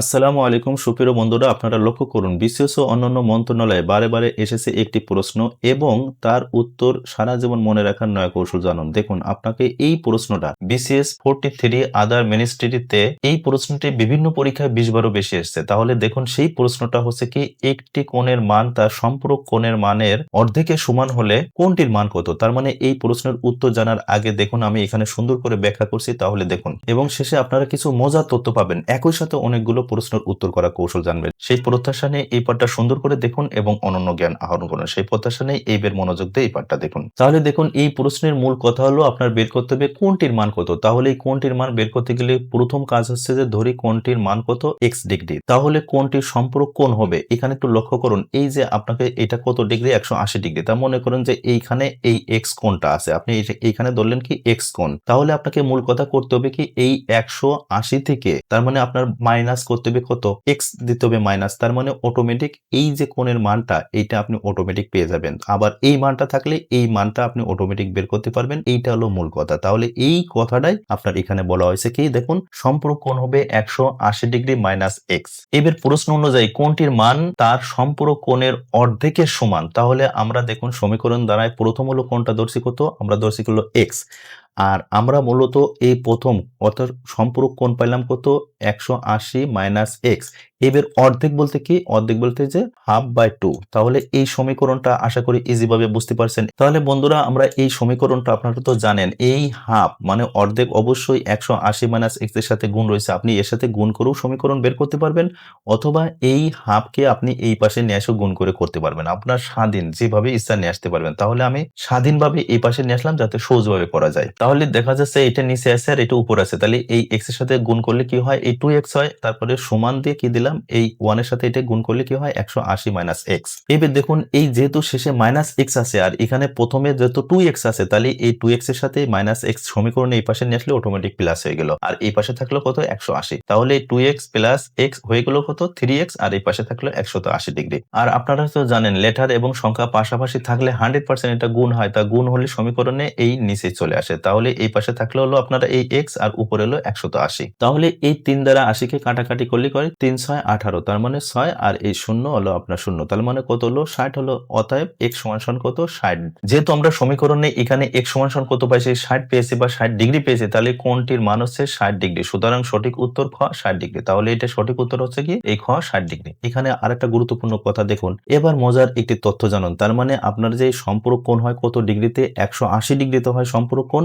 আসসালামু আলাইকুম সুপ্রিয় বন্ধুরা, আপনারা লক্ষ্য করুন বিশেষ ও অন্যান্য মন্ত্রণালয়ে বারে বারে এসেছে একটি প্রশ্ন এবং তার উত্তর সারা জীবন মনে রাখার নয় কৌশল জানুন। দেখুন, আপনাকে এই প্রশ্নটা বিসিএস ফোরটি থ্রি আদার মিনিস্ট্রিতে এই প্রশ্নটি বিভিন্ন পরীক্ষায় বিশ বারও বেশি এসছে। তাহলে দেখুন, সেই প্রশ্নটা হচ্ছে কি, একটি কোণের মান তার সম্পূরক কোণের মানের অর্ধেকের সমান হলে কোনটির মান কত? তার মানে এই প্রশ্নের উত্তর জানার আগে দেখুন, আমি এখানে সুন্দর করে ব্যাখ্যা করছি, তাহলে দেখুন। এবং শেষে আপনারা কিছু মজার তথ্য পাবেন। একই সাথে অনেকগুলো প্রশ্নের উত্তর করা কৌশল জানবেন। সেই প্রত্যাশা নিয়ে এই পাঠটা সুন্দর করে দেখুন এবং অনন্য জ্ঞান আহরণ করুন। সেই প্রত্যাশা নিয়ে এই বের মনোযোগ দিয়ে এই পাঠটা দেখুন। তাহলে দেখুন, এই প্রশ্নের মূল কথা হলো আপনার বের করতে হবে কোনটির মান কত? তাহলে এই কোনটির মান বের করতে গেলে প্রথম কাজ হচ্ছে যে ধরি কোনটির মান কত? X degree. তাহলে কোনটির সম্পর্ক কোন হবে? এখানে একটু লক্ষ্য করুন, এই যে আপনাকে এটা কত ডিগ্রি? একশো আশি ডিগ্রি। তা মনে করুন যে এইখানে এই এক্স কোনটা আছে। আপনি এইখানে ধরলেন কি এক্স কোন তাহলে আপনাকে মূল কথা করতে হবে কি এই একশো আশি থেকে, তার মানে আপনার মাইনাস করতে হবে কত? এক্স দিতে হবে মাইনাস তার মানে অটোমেটিক এই যে কোণের মানটা, এইটা আপনি অটোমেটিক পেয়ে যাবেন। আবার এই মানটা থাকলে এই মানটা আপনি অটোমেটিক বের করতে পারবেন, এইটা হলো মূল কথা। তাহলে এই কথাটাই আপনার এখানে বলা হয়েছে কি? দেখুন সম্পূর্ণ কোণ হবে একশো আশি ডিগ্রি মাইনাস এক্স এবার প্রশ্ন অনুযায়ী কোনটির মান তার সম্পূরক কোণের অর্ধেকের সমান। তাহলে আমরা দেখুন, সমীকরণ দ্বারায় প্রথম হলো কোনটা দর্শী কত? আমরা দর্শী হলো এক্স আর আমরা মূলত এই প্রথম, অর্থাৎ সম্পূরক কোণ পাইলাম কত? একশো আশি মাইনাস এক্স এবার অর্ধেক বলতে কি? অর্ধেক বলতে যে হাফ বাই টু তাহলে এই সমীকরণটা আশা করি ইজিভাবে বুঝতে পারছেন। তাহলে বন্ধুরা, আমরা এই সমীকরণটা আপনারা তো জানেন, এই হাফ মানে অর্ধেক অবশ্যই একশো আশি মাইনাস এক্সের সাথে গুণ রয়েছে। আপনি এর সাথে গুণ করেও সমীকরণ বের করতে পারবেন, অথবা এই হাফকে আপনি এই পাশে নিয়ে এসে গুণ করে করতে পারবেন। আপনার স্বাধীন, যেভাবে ইচ্ছা নিয়ে আসতে পারবেন। তাহলে আমি স্বাধীনভাবে এই পাশে নিয়ে আসলাম যাতে সহজভাবে করা যায়। তাহলে দেখা যাচ্ছে এটা নিচে আছে আর এটা উপর আছে। তাহলে এই এক্সের সাথে গুণ করলে কি হয়? এই টু এক্স হয়, তারপরে সমান দিয়ে কি দিলাম? এই ওয়ানের সাথে এটা গুণ করলে কি হয়? একশো আশি মাইনাস এক্স এবার দেখুন, এই যেহেতু শেষে মাইনাস এক্স আছে আর এখানে প্রথমে যেহেতু টু এক্স আছে, তাহলে এই টু এক্সের সাথে মাইনাস এক্স সমীকরণে এই পাশে নিয়ে আসলে অটোমেটিক প্লাস হয়ে গেল। আর এই পাশে থাকল কত? একশো আশি। তাহলে টু এক্স প্লাস এক্স হয়ে গেল কত? থ্রি এক্স আর এই পাশে থাকল একশত আশি ডিগ্রি আর আপনারা তো জানেন লেটার এবং সংখ্যা পাশাপাশি থাকলে হান্ড্রেড পার্সেন্ট এটা গুণ হয়। তা গুণ হলে সমীকরণে এই নিচে চলে আসে। তাহলে এই পাশে থাকলে হলো আপনারা এই এক্স আর উপরে হলো একশত আশি। তাহলে এই তিন দ্বারা আশিকে কাটাকাটি করলে করে তিন ছয় আঠারো, তার মানে ছয় আর এই শূন্য হলো আপনার শূন্য, তার মানে কত হলো? ষাট হলো অতএব এক্স সমান কত? ষাট। যেহেতু আমরা সমীকরণে এখানে এক্স সমান কত পাইছি? ষাট পেয়েছি বা ষাট ডিগ্রি পেয়েছি, তাহলে কোনটির মান হচ্ছে ষাট ডিগ্রি? সুতরাং সঠিক উত্তর খ ষাট ডিগ্রি। তাহলে এটা সঠিক উত্তর হচ্ছে কি? এই খ ষাট ডিগ্রি। এখানে আর একটা গুরুত্বপূর্ণ কথা দেখুন। এবার মজার একটি তথ্য জানুন। তার মানে আপনার যে সম্পূরক কোণ হয় কত ডিগ্রিতে? একশো আশি ডিগ্রিতে হয় সম্পূরক কোণ।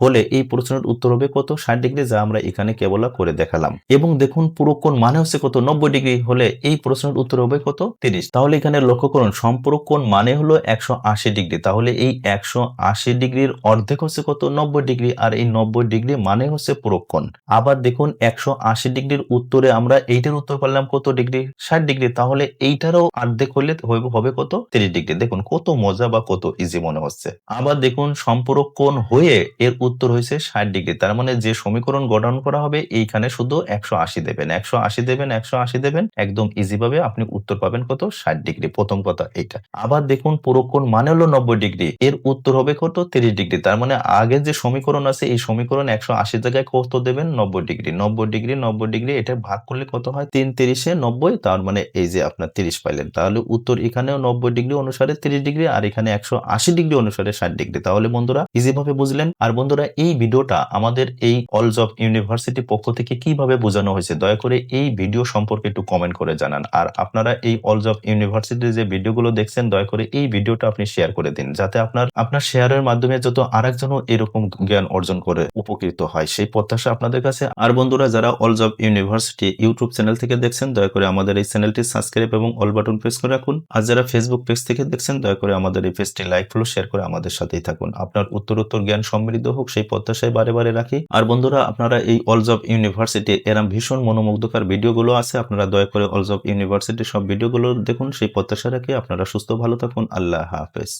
হলে এই প্রশ্নের উত্তর হবে কত? ষাট ডিগ্রি যা আমরা এখানে কেবল করে দেখালাম। এবং দেখুন পুরো কোণ মানে হচ্ছে কত? নব্বই ডিগ্রি হলে এই প্রশ্নের উত্তর হবে কত? তিরিশ। তাহলে এখানে লক্ষ্য করুন, সম্পূরক কোণ মানে হলো একশো আশি ডিগ্রি। তাহলে এই একশো আশি ডিগ্রির অর্ধেক হচ্ছে কত? নব্বই ডিগ্রি। আর এই নব্বই ডিগ্রি মানে হচ্ছে পুরো কোণ। আবার দেখুন, একশো আশি ডিগ্রির উত্তরে আমরা এইটার উত্তর পারলাম কত ডিগ্রি? ষাট ডিগ্রি। তাহলে এইটারও অর্ধেক হলে হবে কত? তিরিশ ডিগ্রি। দেখুন কত মজা বা কত ইজি মনে হচ্ছে। আবার দেখুন, সম্পূরক কোণ হয়ে এর উত্তর হয়েছে ষাট ডিগ্রি। তার মানে যে সমীকরণ গঠন করা হবে, এইখানে শুধু একশো আশি দেবেন। একশো আশি দেবেন, একশো আশি দেবেন, একদম ইজি ভাবে আপনি উত্তর পাবেন কত? ষাট ডিগ্রি। প্রথম কথা এইটা। আবার দেখুন পুরোক্ষণ মানে হলো নব্বই ডিগ্রি। এর উত্তর হবে কত? তিরিশ ডিগ্রি। তার মানে আগে যে সমীকরণ আছে, এই সমীকরণ একশো আশি জায়গায় কত দেবেন? নব্বই ডিগ্রি। নব্বই ডিগ্রি নব্বই ডিগ্রি, এটা ভাগ করলে কত হয়? তিন তিরিশে নব্বই। তার মানে এই যে আপনার তিরিশ পাইলেন। তাহলে উত্তর এখানেও নব্বই ডিগ্রি অনুসারে তিরিশ ডিগ্রি, আর এখানে একশো আশি ডিগ্রি অনুসারে ষাট ডিগ্রি। তাহলে বন্ধুরা ইজি ভাবে বুঝলেন। আর বন্ধুরা, এই ভিডিওটা আমাদের এই অলজ অফ ইউনিভার্সিটি পক্ষ থেকে কীভাবে বোঝানো হয়েছে, দয়া করে এই ভিডিও সম্পর্কে একটু কমেন্ট করে জানান। আর আপনারা এই অলজ অফ ইউনিভার্সিটির যে ভিডিওগুলো দেখছেন, দয়া করে এই ভিডিওটা আপনি শেয়ার করে দিন, যাতে আপনার আপনার শেয়ারের মাধ্যমে যত আরেকজনও এরকম জ্ঞান অর্জন করে উপকৃত হয়। সেই প্রত্যাশা আপনাদের কাছে। আর বন্ধুরা, যারা অলজ অফ ইউনিভার্সিটি ইউটিউব চ্যানেল থেকে দেখছেন, দয়া করে আমাদের এই চ্যানেলটি সাবস্ক্রাইব এবং অল বাটন প্রেস করে রাখুন। আর যারা ফেসবুক পেজ থেকে দেখছেন, দয়া করে আমাদের এই পেজটি লাইক ফলো শেয়ার করে আমাদের সাথেই থাকুন। আপনার উত্তরোত্তর জ্ঞান সমৃদ্ধ হোক। সেই প্রত্যাশায় বারে বারে রাখি। আর বন্ধুরা, আপনারা এই অলজ অফ ইউনিভার্সিটি এরম ভীষণ মনোমুগ্ধকর ভিডিওগুলো আছে। আপনারা দয়া করে অলজ অফ ইউনিভার্সিটির সব ভিডিওগুলো দেখুন, সেই প্রত্যাশা রাখি আপনারা সুস্থ, ভালো থাকুন। আল্লাহ হাফেজ।